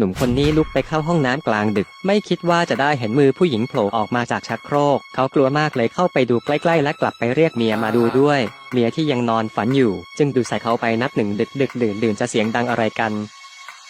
หนุ่มคนนี้ลุกไปเข้าห้องน้ำกลางดึก ไม่คิดว่าจะได้เห็นมือผู้หญิงโผล่ออกมาจากชักโครก เขากลัวมากเลยเข้าไปดูใกล้ๆ และกลับไปเรียกเมียมาดูด้วย เมียที่ยังนอนฝันอยู่ จึงดูใส่เขาไปนับหนึ่งดึกดึกดื่นดื่นจะเสียงดังอะไรกัน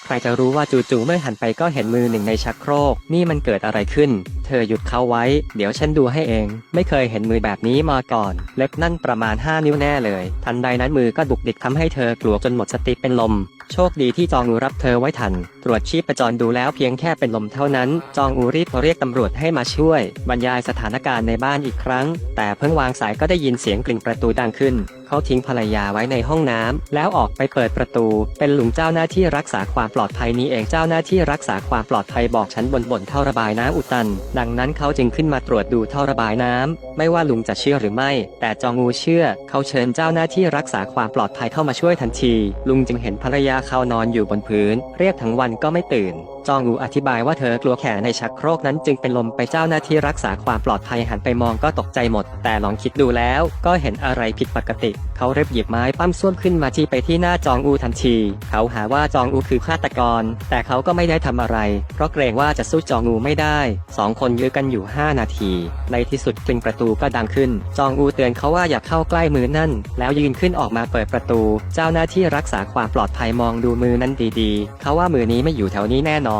ใครจะรู้ว่าจู่ๆเมื่อหันไปก็เห็นมือหนึ่งในชักโครก นี่มันเกิดอะไรขึ้น เธอหยุดเขาไว้ เดี๋ยวฉันดูให้เอง ไม่เคยเห็นมือแบบนี้มาก่อน เล็บนั่นประมาณ 5 นิ้วแน่เลย ทันใดนั้นมือก็บุกดิกทำให้เธอกลัวจนหมดสติเป็นลม โชคดีที่จองอูรับเธอไว้ทัน ตรวจชีพประจรดูแล้วเพียงแค่เป็นลมเท่านั้น จองอูรีบโทรเรียกตำรวจให้มาช่วย บรรยายสถานการณ์ในบ้านอีกครั้ง แต่เพิ่งวางสายก็ได้ยินเสียงกลิ่งประตูดังขึ้น เขาทิ้งภรรยาไว้ในห้องน้ำแล้วออกไปเปิดประตู เป็นหลุงเจ้าหน้าที่รักษาความปลอดภัยนี้เองเจ้าหน้าที่รักษาความปลอดภัยบอกฉันบนบนท่อระบายน้ำอุดตัน ดังนั้นเขาจึงขึ้นมาตรวจดูท่อระบายน้ำไม่ว่าลุงจะเชื่อหรือไม่ แต่จองงูเชื่อ เขาเชิญเจ้าหน้าที่รักษาความปลอดภัยเข้ามาช่วยทันที ลุงจึงเห็นภรรยาเขานอนอยู่บนพื้น เรียกทั้งวันก็ไม่ตื่น จองอูอธิบายว่าเธอกลัวแขนในชักโครกนั้นจึงเป็นลมไปเจ้าหน้าที่รักษาความปลอดภัยหันไปมองก็ตกใจหมด แต่ลองคิดดูแล้วก็เห็นอะไรผิดปกติ เขาเรีบหยิบไม้ปั้มส้วมขึ้นมาที่ไปที่หน้าจองอูทันที เขาหาว่าจองอูคือฆาตกร แต่เขาก็ไม่ได้ทำอะไร เพราะเกรงว่าจะสู้จองอูไม่ได้สองคนยื้อกันอยู่ 5 นาที ในที่สุดกลิ่งประตูก็ดังขึ้น จองอูเตือนเขาว่าอย่าเข้าใกล้มือนั่น แล้วยืนขึ้นออกมาเปิดประตู เจ้าหน้าที่รักษาความปลอดภัยมองดูมือนั้นดีๆ เขาว่ามือนี้ไม่อยู่แถวนี้แน่นอน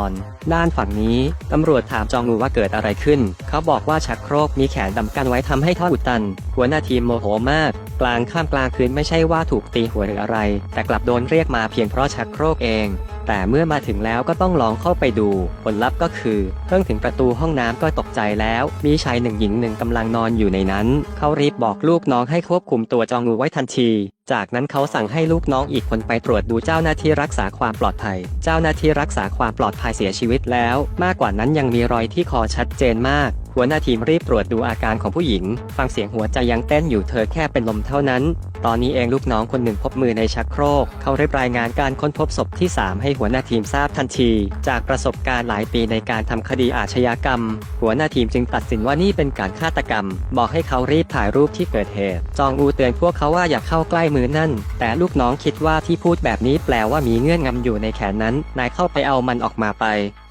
ด้านฝั่งนี้ ตำรวจถามจองอูว่าเกิดอะไรขึ้น เขาบอกว่าชักโครกมีแขนดำกันไว้ทำให้ท่ออุดตัน หัวหน้าทีมโมโหมาก กลางข้ามกลางคืนไม่ใช่ว่าถูกตีหัวหรืออะไร แต่กลับโดนเรียกมาเพียงเพราะชักโครกเอง แต่เมื่อมาถึงแล้วก็ต้องลองเข้าไปดู ผลลัพธ์ก็คือ เพิ่งถึงประตูห้องน้ำก็ตกใจแล้ว มีชายหนึ่งหญิงหนึ่งกำลังนอนอยู่ในนั้น เขารีบบอกลูกน้องให้ควบคุมตัวจองอูไว้ทันทีจากนั้นเขาสั่งให้ลูกน้องอีกคนไปตรวจดูเจ้าหน้าที่รักษาความปลอดภัย เจ้าหน้าที่รักษาความปลอดภัยเสียชีวิตแล้ว มากกว่านั้นยังมีรอยที่คอชัดเจนมาก หัวหน้าทีมรีบตรวจดูอาการของผู้หญิง ฟังเสียงหัวใจยังเต้นอยู่เธอแค่เป็นลมเท่านั้น ตอนนี้เองลูกน้องคนหนึ่งพบมือในชักโครก เขารีบรายงานการค้นพบศพที่ 3 ให้หัวหน้าทีมทราบทันที จากประสบการณ์หลายปีในการทำคดีอาชญากรรม หัวหน้าทีมจึงตัดสินว่านี่เป็นการฆาตกรรม บอกให้เขารีบถ่ายรูปที่เกิดเหตุ จองอูเตือนพวกเขาว่าอย่าเข้าใกล้มือนั่น แต่ลูกน้องคิดว่าที่พูดแบบนี้แปลว่ามีเงื่อนงำอยู่ในแขนนั้น นายเข้าไปเอามันออกมาไป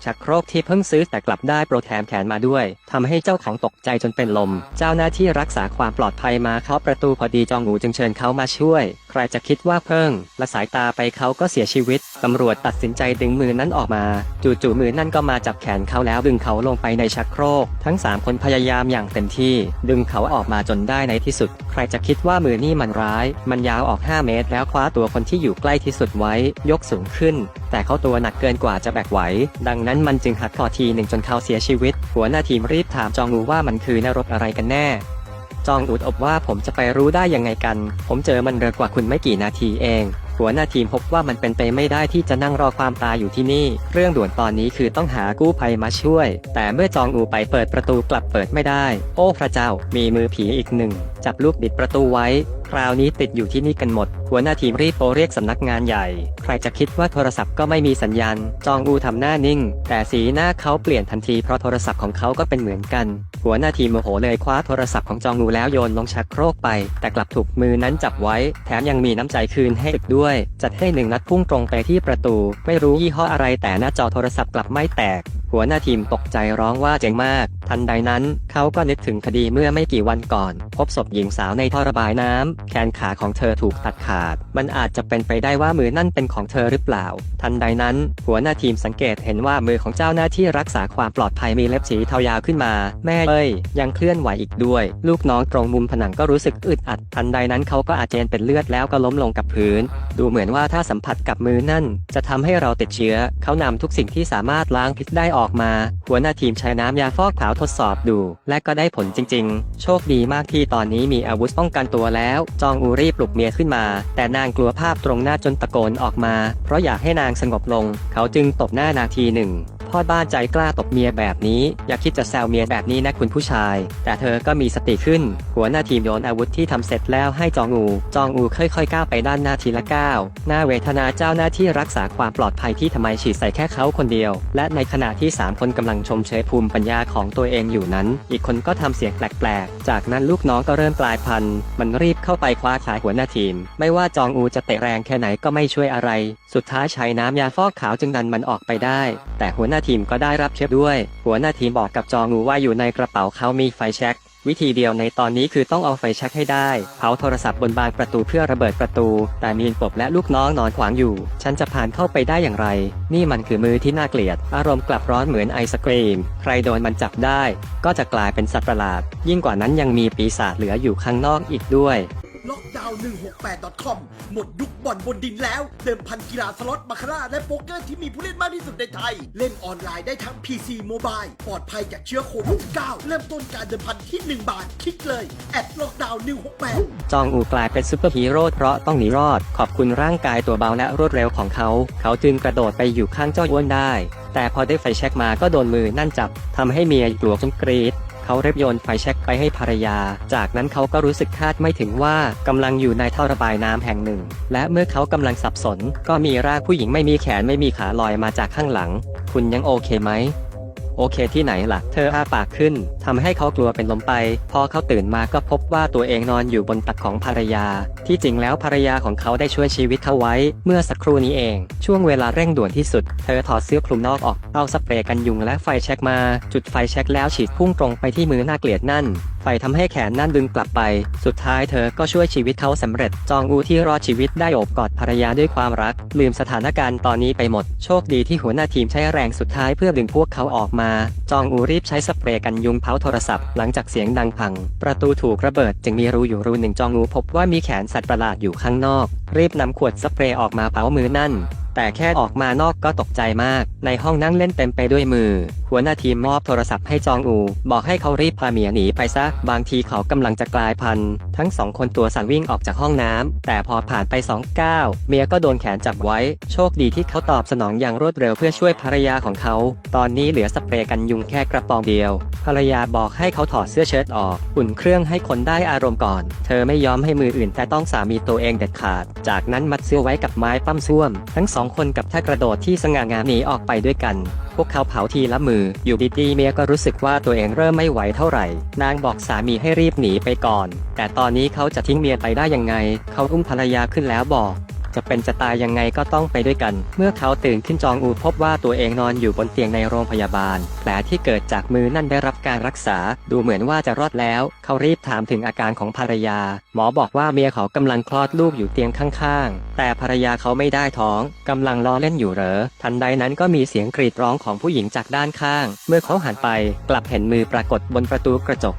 ชักโครกที่เพิ่งซื้อแต่กลับได้โปรแถมแขนมาด้วยทำให้เจ้าของตกใจจนเป็นลม เจ้าหน้าที่รักษาความปลอดภัยมาเคาะประตูพอดีจองหูจึงเชิญเขามาช่วย ใครจะคิดว่าเพิ่งละสายตาไปเขาก็เสียชีวิต ตำรวจตัดสินใจดึงมือนั้นออกมา จู่ๆมือนั่นก็มาจับแขนเขาแล้วดึงเขาลงไปในชักโครก ทั้งสามคนพยายามอย่างเต็มที่ ดึงเขาออกมาจนได้ในที่สุด ใครจะคิดว่ามือนี่มันร้าย มันยาวออก 5 เมตร แล้วคว้าตัวคนที่อยู่ใกล้ที่สุดไว้ ยกสูงขึ้น แต่เขาตัวหนักเกินกว่าจะแบกไหว ดังนั้นมันจึงหักคอทีหนึ่งจนเขาเสียชีวิต หัวหน้าทีมรีบถามจองอูว่ามันคือนรกอะไรกันแน่ จองอูดอบว่าผมจะไปรู้ได้ยังไงกัน ผมเจอมันเร็วกว่าคุณไม่กี่นาทีเอง หัวหน้าทีมพบว่ามันเป็นไปไม่ได้ที่จะนั่งรอความตายอยู่ที่นี่ เรื่องด่วนตอนนี้คือต้องหากู้ภัยมาช่วย แต่เมื่อจองอูไปเปิดประตูกลับเปิดไม่ได้ โอ้พระเจ้า มีมือผีอีกหนึ่ง จับลูกบิดประตูไว้คราวนี้ติดอยู่ที่นี่กันหมด หัวหน้าทีมรีบโทรเรียกสำนักงานใหญ่ ใครจะคิดว่าโทรศัพท์ก็ไม่มีสัญญาณ จองอูทำหน้านิ่ง แต่สีหน้าเขาเปลี่ยนทันทีเพราะโทรศัพท์ของเขาก็เป็นเหมือนกัน หัวหน้าทีมโมโหเลยคว้าโทรศัพท์ของจองอูแล้วโยนลงชักโครกไป แต่กลับถูกมือนั้นจับไว้ แถมยังมีน้ำใจคืนให้อีกด้วย จัดให้หนึ่งนัดพุ่งตรงไปที่ประตู ไม่รู้ยี่ห้ออะไรแต่หน้าจอโทรศัพท์กลับไม่แตก หัวหน้าทีมตกใจร้องว่าเจ๋งมาก ทันใดนั้น เขาก็นึกถึงคดีเมื่อไม่กี่วันก่อน พบศพหญิงสาวในท่อระบายน้ำแขนขาของเธอถูกตัดขาด มันอาจจะเป็นไปได้ว่ามือนั่นเป็นของเธอหรือเปล่า ทันใดนั้น หัวหน้าทีมสังเกตเห็นว่ามือของเจ้าหน้าที่รักษาความปลอดภัยมีเล็บสีเทายาวขึ้นมา แม่เอ้ยยังเคลื่อนไหวอีกด้วย ลูกน้องตรงมุมผนังก็รู้สึกอึดอัด ทันใดนั้นเขาก็อาเจียนเป็นเลือดแล้วก็ล้มลงกับพื้น ดูเหมือนว่าถ้าสัมผัสกับมือนั่น จะทำให้เราติดเชื้อ เขานำทุกสิ่งที่สามารถล้างพิษได้ออกออกมา หัวหน้าทีมใช้น้ำยาฟอกขาวทดสอบดู และก็ได้ผลจริง ๆ โชคดีมากที่ตอนนี้มีอาวุธป้องกันตัวแล้ว จองอูรีบปลุกเมียขึ้นมา แต่นางกลัวภาพตรงหน้าจนตะโกนออกมา เพราะอยากให้นางสงบลง เขาจึงตบหน้านางทีหนึ่ง พ่อบ้านใจกล้าตบเมียแบบนี้ อย่าคิดจะแซวเมียแบบนี้นะคุณผู้ชาย แต่เธอก็มีสติขึ้น หัวหน้าทีมโยนอาวุธที่ทำเสร็จแล้วให้จองอู จองอูค่อยๆก้าวไปด้านหน้าทีละก้าวหน้าเวทนาเจ้าหน้าที่รักษาความปลอดภัยที่ทำไมฉีดใส่แค่เขาคนเดียว และในขณะที่สามคนกำลังชมเชยภูมิปัญญาของตัวเองอยู่นั้น อีกคนก็ทำเสียงแปลกๆ จากนั้นลูกน้องก็เริ่มกลายพันธุ์ มันรีบเข้าไปคว้าขายหัวหน้าทีม ไม่ว่าจองอูจะเตะแรงแค่ไหนก็ไม่ช่วยอะไร สุดท้ายใช้น้ำยาฟอกขาวจึงดันมันออกไปได้ แต่หัวหน้าทีมก็ได้รับเชื้อด้วย หัวหน้าทีมบอกกับจองูว่าอยู่ในกระเป๋าเขามีไฟแช็กวิธีเดียวในตอนนี้คือต้องเอาไฟแช็กให้ได้ เผาโทรศัพท์บนบานประตูเพื่อระเบิดประตู แต่มีนปบและลูกน้องนอนขวางอยู่ ฉันจะผ่านเข้าไปได้อย่างไร นี่มันคือมือที่น่าเกลียด อารมณ์กลับร้อนเหมือนไอศกรีม ใครโดนมันจับได้ ก็จะกลายเป็นสัตว์ประหลาด ยิ่งกว่านั้นยังมีปีศาจเหลืออยู่ข้างนอกอีกด้วย 168.com หมดยุคบ่อนบนดินแล้ว เดิมพันกีฬาสล็อตบาคาร่า และโป๊กเกอร์ที่มีผู้เล่นมากที่สุดในไทย เล่นออนไลน์ได้ทั้ง PC Mobile ปลอดภัยจากเชื้อโควิด -19 เริ่มต้นการเดิมพันที่ 1 บาท คลิกเลย แอดล็อกดาวน์168 จองอูกลายเป็นซูเปอร์ฮีโร่เพราะต้องหนีรอด ขอบคุณร่างกายตัวเบาและรวดเร็วของเขา เขาจึงกระโดดไปอยู่ข้างเจ้าอ้วนได้ แต่พอได้ไฟแช็กมาก็โดนมือนั่นจับทำให้เมียกลัวจนกรีด เขาเรียบโยนไฟแช็กไปให้ภรรยา จากนั้นเขาก็รู้สึกคาดไม่ถึงว่ากำลังอยู่ในท่อระบายน้ำแห่งหนึ่ง และเมื่อเขากำลังสับสน ก็มีร่างผู้หญิงไม่มีแขนไม่มีขาลอยมาจากข้างหลัง คุณยังโอเคไหม โอเคที่ไหนล่ะ เธออ้าปากขึ้นทำให้เขากลัวเป็นลมไป พอเขาตื่นมาก็พบว่าตัวเองนอนอยู่บนตักของภรรยา ที่จริงแล้วภรรยาของเขาได้ช่วยชีวิตเขาไว้ เมื่อสักครู่นี้เอง ช่วงเวลาเร่งด่วนที่สุด เธอถอดเสื้อคลุมนอกออก เอาสเปรย์กันยุงและไฟแช็กมา จุดไฟแช็กแล้วฉีดพุ่งตรงไปที่มือน่าเกลียดนั่น ไฟทำให้แขนนั่นดึงกลับไป สุดท้ายเธอก็ช่วยชีวิตเขาสำเร็จ จองอูที่รอดชีวิตได้โอบกอดภรรยาด้วยความรัก ลืมสถานการณ์ตอนนี้ไปหมด โชคดีที่หัวหน้าทีมใช้แรงสุดท้ายเพื่อดึงพวกเขาออกมา จองอูรีบใช้สเปรย์กันยุงเผาโทรศัพท์หลังจากเสียงดังพัง ประตูถูกระเบิดจึงมีรูอยู่รูหนึ่งจองอูพบว่ามีแขนสัตว์ประหลาดอยู่ข้างนอก รีบนำขวดสเปรย์ออกมาเป่ามือนั่น แต่แค่ออกมานอกก็ตกใจมาก ในห้องนั่งเล่นเต็มไปด้วยมือ หัวหน้าทีมมอบโทรศัพท์ให้จองอู บอกให้เขารีบพาเมียหนีไปซะ บางทีเขากำลังจะกลายพันธุ์ ทั้งสองคนตัวสั่นวิ่งออกจากห้องน้ำ แต่พอผ่านไปสองก้าวเมียก็โดนแขนจับไว้ โชคดีที่เขาตอบสนองอย่างรวดเร็วเพื่อช่วยภรรยาของเขา ตอนนี้เหลือสเปรย์กันยุงแค่กระป๋องเดียว ภรรยาบอกให้เขาถอดเสื้อเชิ้ตออก อุ่นเครื่องให้คนได้อารมณ์ก่อน เธอไม่ยอมให้มืออื่นแต่ต้องสามีตัวเองเด็ดขาด จากนั้นมัดเสื้อไว้กับไม้ปั้มซ่วม ทั้งสองคนกับท่ากระโดดที่สง่างามหนีออกไปด้วยกัน พวกเขาเผาทีละมือ อยู่ดีๆเมียก็รู้สึกว่าตัวเองเริ่มไม่ไหวเท่าไหร่ นางบอกสามีให้รีบหนีไปก่อน แต่ตอนนี้เขาจะทิ้งเมียไปได้ยังไง เขาอุ้มภรรยาขึ้นแล้วบอก จะเป็นจะตายยังไงก็ต้องไปด้วยกัน เมื่อเขาตื่นขึ้นจองอูพบว่าตัวเองนอนอยู่บนเตียงในโรงพยาบาล แผลที่เกิดจากมือนั่นได้รับการรักษา ดูเหมือนว่าจะรอดแล้ว เขารีบถามถึงอาการของภรรยา หมอบอกว่าเมียเขากำลังคลอดลูกอยู่เตียงข้างๆ แต่ภรรยาเขาไม่ได้ท้องกำลังล้อเล่นอยู่เหรอ ทันใดนั้นก็มีเสียงกรีดร้องของผู้หญิงจากด้านข้าง เมื่อเขาหันไปกลับเห็นมือปรากฏบนประตูกระจก